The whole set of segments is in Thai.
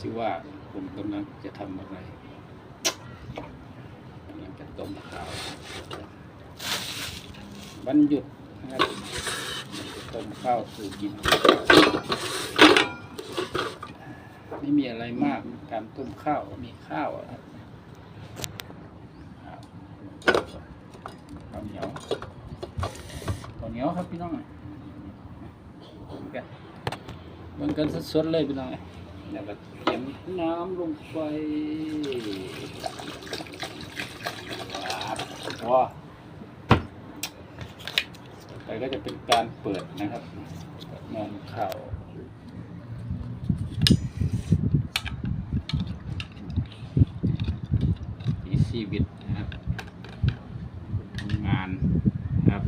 สิว่าผมกำลังจะทำอะไรกำลังจะต้มข้าววันหยุดนะครับจะต้มข้าวสู่กิน ไม่มีอะไรมากการต้มข้าวมีข้าวข้าวเหนียวข้าวเหนียวครับพี่น้องกันเบิ่งกันสดๆเลยพี่น้อง แล้วก็เตรียมน้ำลงไปว้าวต่อไปก็จะเป็นการเปิดนะครับนอนข้าวมีชีวิตนะครับทำงานนะครับ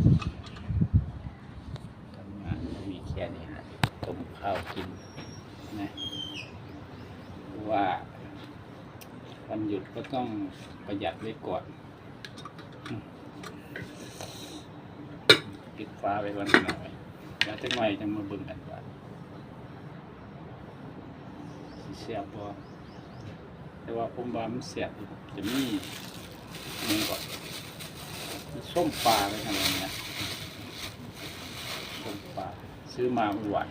ทำงานมีแค่นี้นะต้มข้าวกิน ว่า วันหยุดก็ต้องประหยัดไว้ก่อนปิดฟ้าไว้วันหน่อยแล้วจะหน่อยจะมาบิ่งกันว่าเสียบบ่แต่ว่าผมว่ามันเสียบอยู่จะมีมันก่อนส้มปลาอะไรขนาดนี้ยส้มปลาซื้อมาเมื่อวาน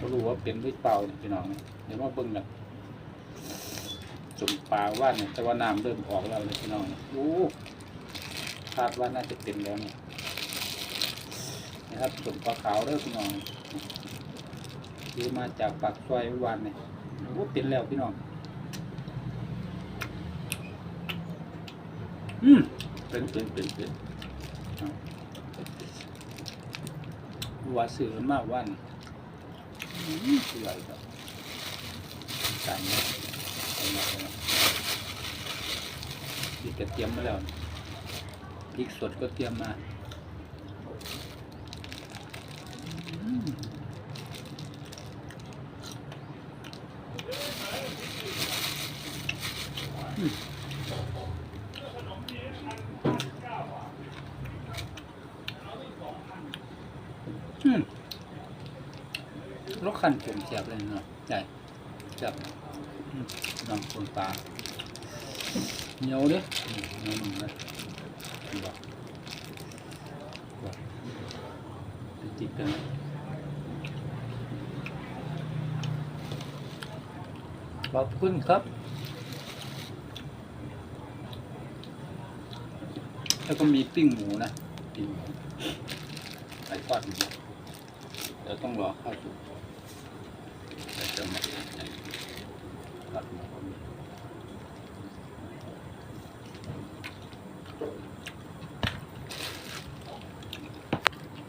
ก็รู้ว่าเป็นด้วยเปล่าเนี่ยพี่น้องเนี่ยเดี๋ยวมาเบิ่งกันส้มปลาว่านเนี่ยแต่ว่าน้ำเริ่มออกแล้วเลยพี่น้องเนี่ยโอ้คาดว่าน่าจะเป็นแล้วเนี่ยนะครับสมปลาขาวเด้อพี่น้องซื้อมาจากปากซอยวานเนี่ยโอ้เป็นแล้วพี่น้องอืมเป็นเป็นเป็นเป็นว่าซื้อมาวัน อืมสวยครับใส่เนี่ยใส่เนี่ยใส่เนี่ยพริกกระเทียมมาแล้วพริกสดก็เตรียมมาอืม รสขันผมเสียบเลยเนาะใช่เสียบอืมลองคนปลาเหนียวเด้อืมเหนียวหนุ่มเลยบอกบอกติดกันขอบคุณครับแล้วก็มีปิ้งหมูนะปิ้งหมูใส่ทอดหมูเดี๋ยวต้องรอข้าวสุก